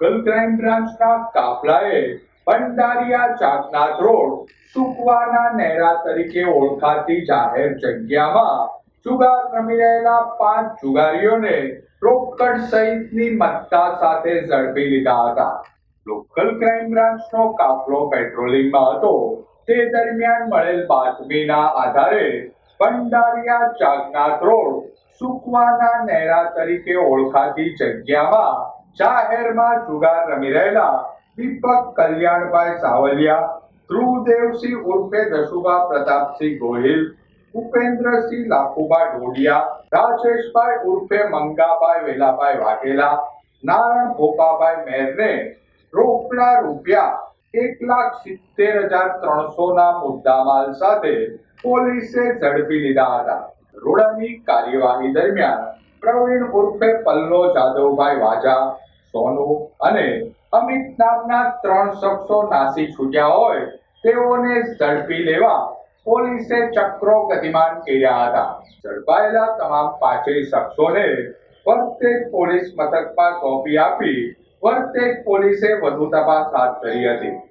Local crime બ્રાન્ચના કાફલાએ Bhandariya ચાકનાથ road સુકવાના નેરા તરીકે ઓળખાતી જાહેર જગ્યામાં જુગાર રમી રહેલા પાંચ જુગારીઓને રોકડ સહિતની મત્તા સાથે ઝડપી લીધા હતા. લોકલ ક્રાઇમ બ્રાન્ચનો કાફલો પેટ્રોલિંગમાં હતો. તે દરમિયાન મળેલ બાતમીના આધારે ભંડારિયા ચાકનાથ રોડ સુકવાના નેરા તરીકે ઓળખાતી જગ્યામાં જાહેરમાં જુગાર રમી રહેલા દીપક કલ્યાણભાઈ સાવલિયા ધ્રુવદેવસિંહ ઉર્ફે દશુભા પ્રતાપસિંહ ગોહિલ, ઉપેન્દ્રસિંહ લાખુબા ઢોડિયા રાજેશભાઈ ઉર્ફે મંગાભાઈ વેલાભાઈ વાઘેલા નારણ ભોપાભાઈ મેરને રોકડા રૂપિયા એક લાખ સિત્તેર હજાર ત્રણસો ના મુદ્દામાલ સાથે પોલીસે ઝડપી લીધા હતા. રોડાની કાર્યવાહી દરમિયાન પ્રવીણ ઉર્ફે પલ્લો જાદવભાઈ વાજા સોનુ અને અમિત નામના ત્રણ શખ્સો નાસી છૂટ્યા હોય, તેઓને ઝડપી લેવા પોલીસે ચક્રો ગતિમાન કર્યા હતા. ઝડપાયેલા તમામ પાંચેય શખ્સોને વર્તેજ પોલીસ મથકમાં સોંપી આપી વર્તેજ પોલીસે વધુ તપાસ હાથ ધરી હતી.